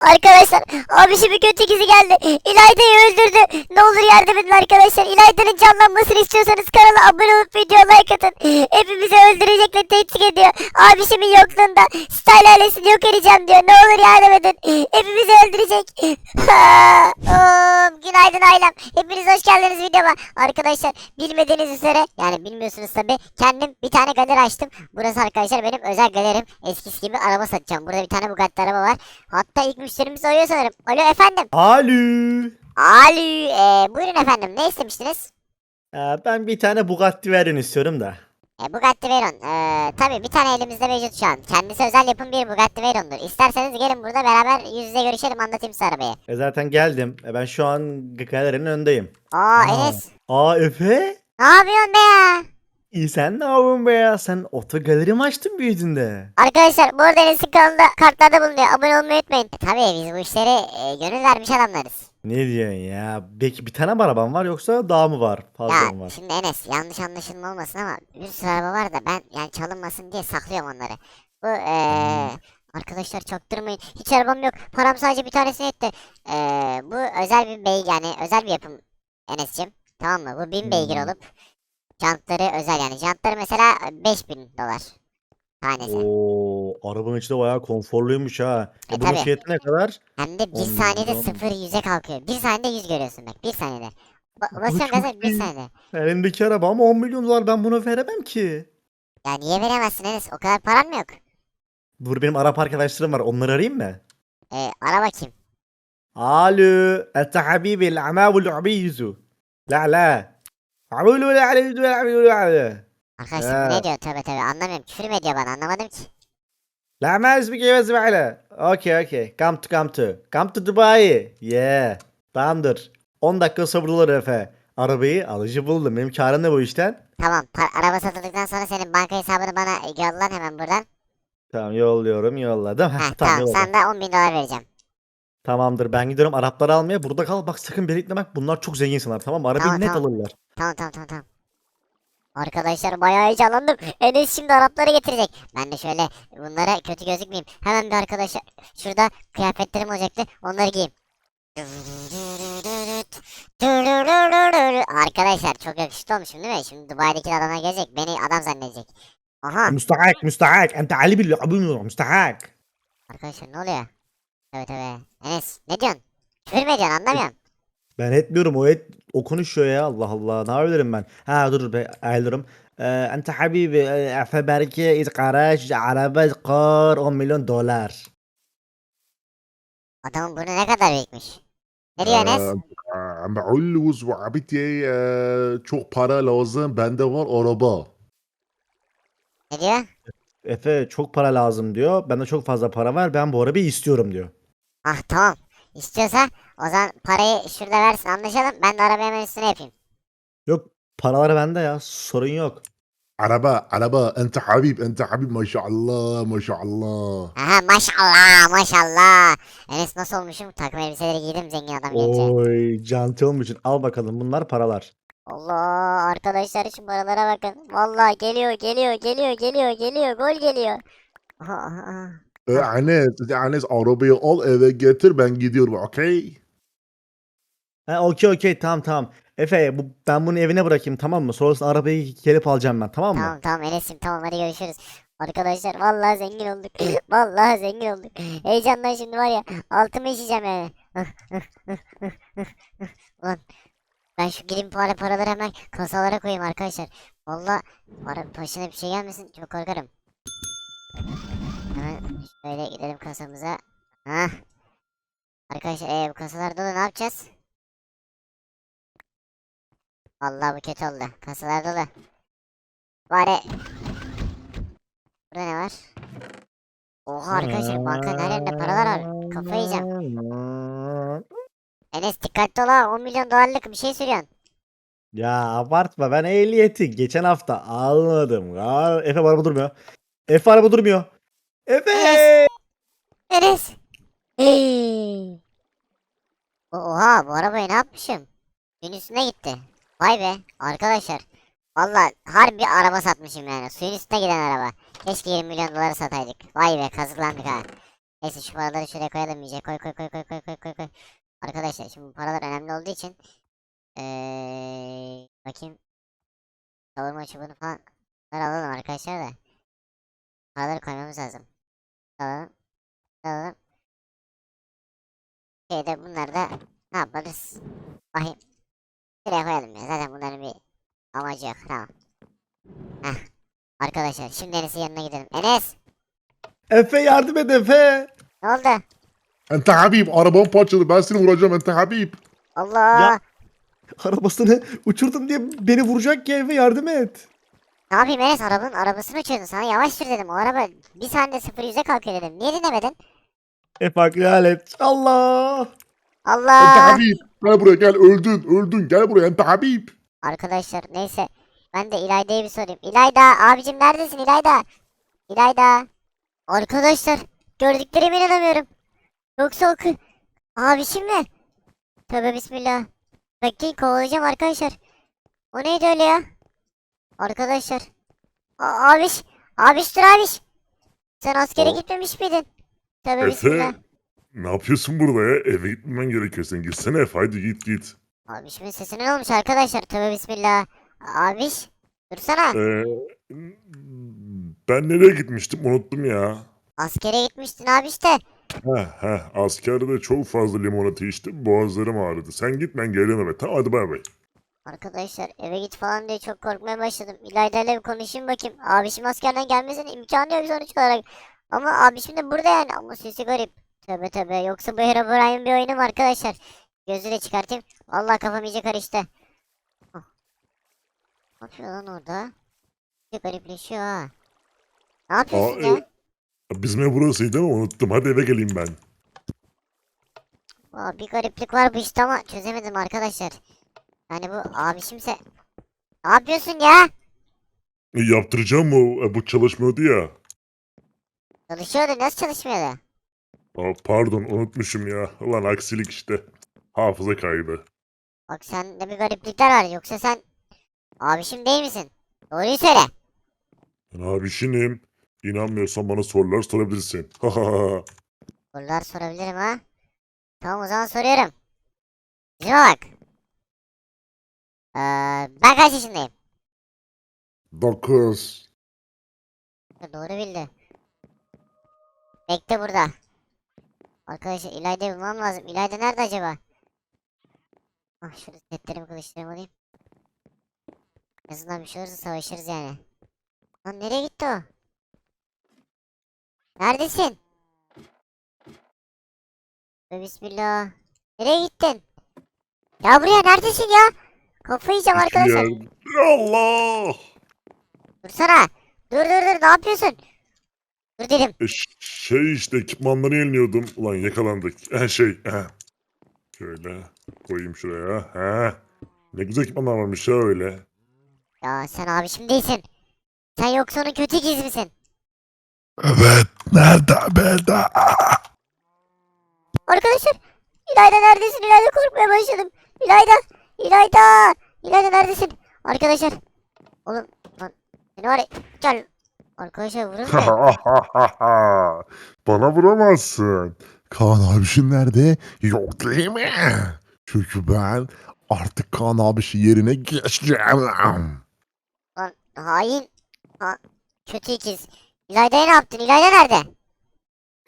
Arkadaşlar abişimin kötü ikizi geldi. İlayda'yı öldürdü. Ne olur yardım edin arkadaşlar. İlayda'nın canlanmasını istiyorsanız kanala abone olup video like atın. Hepimizi öldürecekle tehdit ediyor. Abişimin yokluğunda Style ailesini yok edeceğim diyor. Ne olur yardım edin. Hepimizi öldürecek. Oo, günaydın ailem. Hepiniz hoş geldiniz videoma. Arkadaşlar bilmediğiniz üzere yani bilmiyorsunuz tabi kendim bir tane galeri açtım. Burası arkadaşlar benim özel galerim. Eskisi gibi araba satacağım. Burada bir tane Bugatti araba var. Hatta ilk müşterimiz arıyor sanırım. Alo efendim. Alo. Alo. Ee, buyurun efendim. Ne istemiştiniz? Ee, ben bir tane Bugatti verin istiyorum da. E, Bugatti Veyron. Ee, tabii bir tane elimizde mevcut şu an. Kendisi özel yapım bir Bugatti Veyron'dur. İsterseniz gelin burada beraber yüz yüze görüşelim anlatayım size arabayı. E zaten geldim. E ben şu an galerinin önündeyim. Oo Aa. Enes. Aa Efe. Ne yapıyorsun be ya? İyi sen ne yapıyorsun be ya? Sen oto galeri mi açtın büyüdüğünde? Arkadaşlar bu arada Enes'in kanalında kartlarda bulunuyor. Abone olmayı unutmayın. E, tabii biz bu işleri e, gönül vermiş adamlarız. Ne diyorsun ya? Belki bir tane mi araban var yoksa daha mı var? Fazla mı Ya var? şimdi Enes yanlış anlaşılma olmasın ama bir sürü araba var da ben yani çalınmasın diye saklıyorum onları. Bu eee arkadaşlar çaktırmayın. Hiç arabam yok. Param sadece bir tanesine yetti. Eee bu özel bir bey yani özel bir yapım Enes'cim. Tamam mı? Bu bin beygir Hmm. olup Jantları özel yani. Jantları mesela e, 5000 dolar tanesi. Oo, arabanın içi de bayağı konforluymuş ha. E, e bunun fiyatı ne kadar? Hem de 1 saniyede 0 100'e kalkıyor. 1 saniyede 100 görüyorsun bak. 1 saniyede. Ba basıyorum gaza 1 saniyede. Elindeki araba ama 10 milyon dolar ben bunu veremem ki. Ya niye veremezsin Enes? O kadar paran mı yok? Dur benim Arap arkadaşlarım var. Onları arayayım mı? E, ara bakayım. Alo. Ete habibi. Ama bu La la. Arkadaşlar ne diyor tabi tabi anlamıyorum. Küfür mü ediyor bana anlamadım ki. La mez bir gevez böyle. Okay okay. Come to come to. Come to Dubai. Yeah. Tamamdır. 10 dakika sabırlılar Efe. Arabayı alıcı buldum. Benim karım ne bu işten? Tamam. Araba satıldıktan sonra senin banka hesabını bana yollan hemen buradan. Tamam yolluyorum yolladım. Heh, tamam, tamam sana da 10 bin dolar vereceğim. tamamdır ben gidiyorum Arapları almaya burada kal bak sakın belirtme bak bunlar çok zengin insanlar tamam mı arabayı Tamam, net tamam. alırlar Tamam tamam tamam tamam. Arkadaşlar bayağı heyecanlandım. Enes şimdi Arapları getirecek. Ben de şöyle bunlara kötü gözükmeyeyim. Hemen bir arkadaşlar şurada kıyafetlerim olacaktı. Onları giyeyim. Arkadaşlar çok yakışıklı olmuşum değil mi? Şimdi Dubai'deki adamlar gelecek. Beni adam zannedecek. Aha. مستحق مستحق انت علي بالعبيد مستحق Arkadaşlar ne oluyor? Tabii tabii. Enes ne diyorsun? Küfür mü ediyorsun anlamıyorum. Ben etmiyorum o et o konuşuyor ya Allah Allah ne yapabilirim ben? Ha dur be ayılırım. Ee, ente habibi e, efe berke iz karaj araba kar 10 milyon dolar. Adamın burnu ne kadar büyükmüş. Ne diyor Enes? Ee, Ma'ulluz ve abiti e, çok para lazım bende var araba. Ne diyor? Efe çok para lazım diyor. Bende çok fazla para var ben bu arabayı istiyorum diyor. Ah tamam. İstiyorsa o zaman parayı şurada versin anlaşalım. Ben de arabayı hemen üstüne yapayım. Yok paralar bende ya sorun yok Araba, araba. Ente habib, ente habib. Maşallah, maşallah. Aha maşallah maşallah. Enes nasıl olmuşum? Takım elbiseleri giydim zengin adam gelince. Oy canti olmuşsun al bakalım bunlar paralar Allah arkadaşlar şu paralara bakın. Vallahi geliyor geliyor geliyor geliyor geliyor gol geliyor. Aha, aha, aha. E, Enes, Enes arabayı al eve getir ben gidiyorum okey? Ha okey okey tamam tamam Efe bu, ben bunu evine bırakayım tamam mı sonrasında arabayı gelip alacağım ben tamam mı Tamam tamam Enes'im tamam hadi görüşürüz. Arkadaşlar vallahi zengin olduk. Vallahi zengin olduk. Heyecandan şimdi var ya altımı işeceğim yani. Ulan ben şu gidip para paraları hemen kasalara koyayım arkadaşlar. Vallahi para başına bir şey gelmesin çok korkarım. Hemen şöyle gidelim kasamıza. Hah. Arkadaşlar ee, bu kasalar dolu ne yapacağız? Vallahi bu kötü oldu. Kasalar dolu. Bari Burada ne var? Oha arkadaşlar bankanın her yerinde paralar var. Kafayı yiyeceğim. Enes dikkatli ol ha 10 milyon dolarlık bir şey sürüyorsun. Ya abartma ben ehliyeti geçen hafta almadım. Aa, Efe araba durmuyor. Efe araba durmuyor. Efe! Enes! Hey! Oha bu arabayı ne yapmışım? Suyun üstüne gitti. Vay be arkadaşlar. Valla harbi araba satmışım yani. Suyun üstüne giden araba. Keşke 20 milyon doları sataydık. Vay be kazıklandık ha. Neyse şu paraları şuraya koyalım iyice. Koy koy koy koy koy koy koy koy. Arkadaşlar şimdi bu paralar önemli olduğu için eee bakayım kavurma çubuğunu falan bunları alalım arkadaşlar da paraları koymamız lazım. Alalım. Alalım. Şeyde bunları da ne yaparız? Bakayım. Şuraya koyalım ya. Zaten bunların bir amacı yok. Tamam. Heh. Arkadaşlar şimdi Enes'in yanına gidelim. Enes! Efe yardım et Efe. Ne oldu? Ente Habib arabam parçaladı. Ben seni vuracağım Ente Habib. Allah! Ya- Arabasını uçurdum diye beni vuracak ya Efe yardım et. Ne yapayım Enes arabanın arabasını uçurdun sana yavaş sür dedim o araba bir saniyede sıfır yüze kalkıyor dedim niye dinlemedin? Efe hakkı helal et. Allah. Allah Habib. Gel buraya gel öldün öldün. Gel buraya Habib. Arkadaşlar neyse ben de İlayda'ya bir sorayım İlayda abicim neredesin İlayda? İlayda Arkadaşlar gördüklerime inanamıyorum Çok soğuk Abişim mi? Tövbe bismillah Bekleyin kovalayacağım arkadaşlar O neydi öyle ya? Arkadaşlar A- Abiş Abiş dur abiş Sen askere O- gitmemiş miydin? Tövbe Efe. bismillah Ne yapıyorsun burada ya? Eve gitmen gerekiyor sen. Gitsene Efe hadi git git. Abişimin sesi ne olmuş arkadaşlar? Tövbe bismillah. Abiş, dursana. Ee, ben nereye gitmiştim unuttum ya. Askere gitmiştin abiş de. Heh heh askerde de çok fazla limonata içtim. Boğazlarım ağrıdı. Sen git ben geliyorum eve. Tamam hadi bay bay. Arkadaşlar eve git falan diye çok korkmaya başladım. İlayda ile bir konuşayım bakayım. Abişim askerden gelmesinin imkanı yok sonuç olarak. Ama abişim de burada yani. Ama sesi garip. Tövbe tövbe. Yoksa bu Herobrine'in bir oyunu mu arkadaşlar? Gözü de çıkartayım. Allah kafam iyice karıştı. Hah. Ne yapıyor lan orada? Bir garipleşiyor ha. Ne yapıyorsun Aa, ya? e- Bizim ev burasıydı ama unuttum. Hadi eve geleyim ben. Aa, bir gariplik var bu işte ama çözemedim arkadaşlar. Yani bu abişimse... Ne yapıyorsun ya? E, yaptıracağım mı? E, bu çalışmıyordu ya. Çalışıyordu nasıl çalışmıyordu? Aa, pardon unutmuşum ya. Ulan aksilik işte. Hafıza kaybı. Bak sende bir gariplikler var yoksa sen... Abişim değil misin? Doğruyu söyle. Ben abişinim. İnanmıyorsan bana sorular sorabilirsin. Sorular sorabilirim ha. Tamam o zaman soruyorum. Bize bak. Ee, ben kaç yaşındayım? 9. Doğru bildi. Bekle burada. Arkadaşlar İlayda'yı bulmam lazım. İlayda nerede acaba? Ah şurada setlerimi kılıçlarımı alayım. En azından bir şey olursa savaşırız yani. Lan nereye gitti o? Neredesin? Bismillah. Nereye gittin? Ya buraya neredesin ya? Kafayı yiyeceğim arkadaşlar. Allah! Dursana. Dur dur dur ne yapıyorsun? Dur dedim. E, şey işte ekipmanları yeniliyordum. Ulan yakalandık. E, şey. e. Şöyle koyayım şuraya. He. Ne güzel ekipmanlar varmış ya öyle. Ya sen abişim değilsin. Sen yoksa onun kötü ikizi misin? Evet. Nerede nerede? Arkadaşlar İlayda neredesin? İlayda korkmaya başladım. İlayda! İlayda! İlayda neredesin? Arkadaşlar. Oğlum lan seni var ya gel. Arkadaşlar vurun mu? Bana vuramazsın. Kaan abişin nerede? Yok değil mi? Çünkü ben artık Kaan abişi yerine geçeceğim. Lan hain. Ha, kötü ikiz. İlayda'ya ne yaptın? İlayda nerede?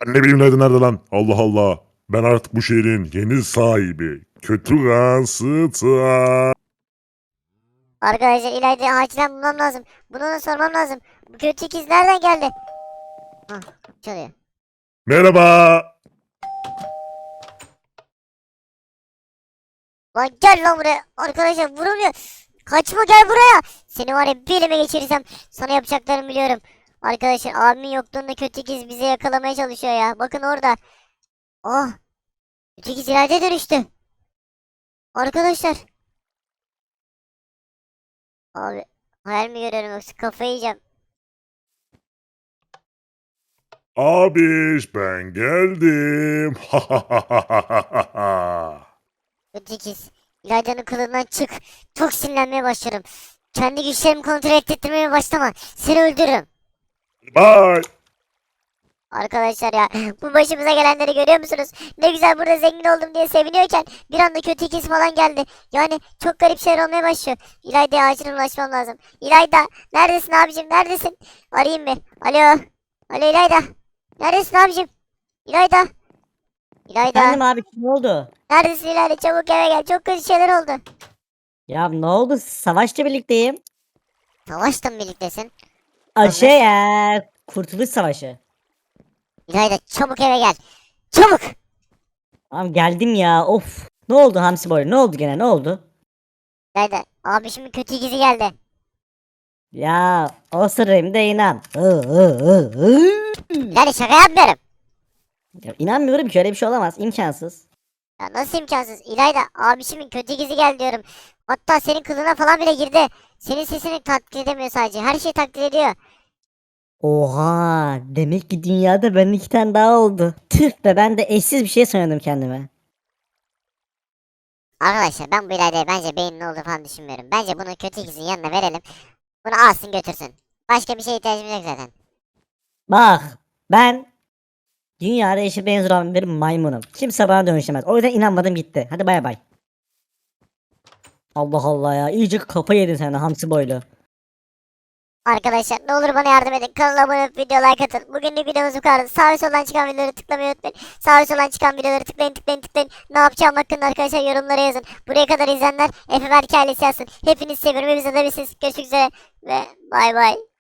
Ben ne bileyim nerede nerede lan? Allah Allah. Ben artık bu şehrin yeni sahibi. Kötü Gansıta. Arkadaşlar İlayda'yı acilen bulmam lazım. Bunu ona sormam lazım. Bu kötü ikiz nereden geldi? Hah çalıyor. Merhaba. Lan gel lan buraya. Arkadaşlar vurulmuyor. Kaçma gel buraya. Seni var ya bir elime geçirirsem sana yapacaklarımı biliyorum. Arkadaşlar abimin yokluğunda kötü ikiz bizi yakalamaya çalışıyor ya. Bakın orada. Oh. Kötü ikiz ileride dönüştü. Arkadaşlar. Abi hayal mi görüyorum yoksa kafayı yiyeceğim. Abiş ben geldim. Kötü ikiz. İlayda'nın kılığından çık. Çok sinirlenmeye başlarım. Kendi güçlerimi kontrol ettirmeye başlama. Seni öldürürüm. Bye. Arkadaşlar ya bu başımıza gelenleri görüyor musunuz? Ne güzel burada zengin oldum diye seviniyorken bir anda kötü ikisi falan geldi. Yani çok garip şeyler olmaya başlıyor. İlayda'ya acilen ulaşmam lazım. İlayda neredesin abicim neredesin? Arayayım bir. Alo. Alo İlayda. Neredesin abicim? İlayda. İlayda. Efendim abi ne oldu? Neredesin İlayda? Çabuk eve gel. Çok kötü şeyler oldu. Ya ne oldu? Savaşla birlikteyim. Savaşla mı birliktesin? Anne. şey ya, Kurtuluş Savaşı. İlayda çabuk eve gel. Çabuk. Abi geldim ya of. Ne oldu Hamsi Boy? Ne oldu gene ne oldu? İlayda abi şimdi kötü ikizi geldi. Ya o sırrım da inan. Hı, hı, hı, hı. İlayda şaka yapmıyorum. Ya, inanmıyorum ki öyle bir şey olamaz. imkansız. Ya nasıl imkansız? İlayda abişimin kötü ikizi geldi diyorum. Hatta senin kılığına falan bile girdi. Senin sesini taklit edemiyor sadece. Her şeyi taklit ediyor. Oha demek ki dünyada benim iki tane daha oldu. Tüh be ben de eşsiz bir şey sanıyordum kendime. Arkadaşlar ben bu İlayda'ya bence beyninin olduğu falan düşünmüyorum. Bence bunu kötü ikizin yanına verelim. Bunu alsın götürsün. Başka bir şeye ihtiyacımız yok zaten. Bak ben dünyada eşi benzer olan bir maymunum. Kimse bana dönüşemez. O yüzden inanmadım gitti. Hadi bay bay. Allah Allah ya iyice kafa yedin sen de hamsi boylu. Arkadaşlar ne olur bana yardım edin. Kanala abone olup video like atın. Bugünlük videomuz bu kadar. Sağ ve soldan çıkan videoları tıklamayı unutmayın. Sağ ve soldan çıkan videoları tıklayın tıklayın tıklayın. Ne yapacağım hakkında arkadaşlar yorumlara yazın. Buraya kadar izleyenler Efe Berk ailesi yazsın. Hepiniz seviyorum. Hepiniz de Görüşmek üzere ve bay bay.